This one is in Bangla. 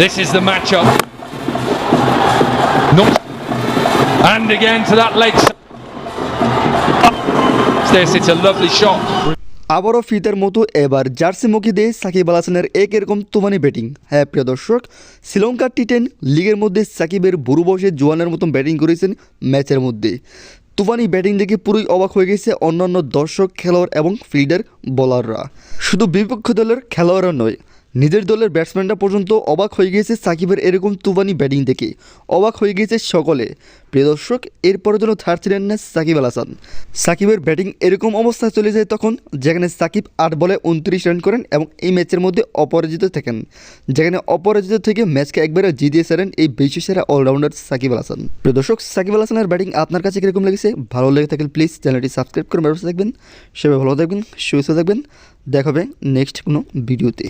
This is the matchup. And again to that leg. This it's a lovely shot. আবারও ফিতার মতো এবার জার্সি মুখে দিয়ে সাকিব আল হাসানের এক এরকম তুমানি ব্যাটিং হ্যাঁ প্রিয় দর্শক, শ্রীলঙ্কা টি টেন লিগের মধ্যে সাকিবের বুড়ো বসে জোয়ানের মতন ব্যাটিং করেছেন ম্যাচের মধ্যে তুফানি ব্যাটিং দেখে পুরোই অবাক হয়ে গেছে অন্যান্য দর্শক, খেলোয়াড় এবং ফিল্ডার বোলাররা শুধু বিপক্ষ দলের খেলোয়াড়রা নয় নিজের দলের ব্যাটসম্যানরা পর্যন্ত অবাক হয়ে গিয়েছে সাকিবের এরকম তুফানি ব্যাটিং দেখে। অবাক হয়ে গিয়েছে সকলে। প্রিয় দর্শক এরপরে যেন ছাড়ছিলেন না সাকিব আল হাসান। সাকিবের ব্যাটিং এরকম অবস্থায় চলে যায় তখন, যেখানে সাকিব আট বলে উনত্রিশ রান করেন এবং এই ম্যাচের মধ্যে অপরাজিত থাকেন। যেখানে অপরাজিত থেকে ম্যাচকে একবারে জিতিয়েছিলেন এই বিশ্বসেরা অলরাউন্ডার সাকিব আল হাসান। প্রিয় দর্শক, সাকিব আল হাসানের ব্যাটিং আপনার কাছে কীরকম লেগেছে? ভালো লেগে থাকলে প্লিজ চ্যানেলটি সাবস্ক্রাইব করে ব্যবস্থা থাকবেন সেভাবে ভালো থাকবেন, সুস্থ থাকবেন। দেখাবে নেক্সট কোনো ভিডিওতে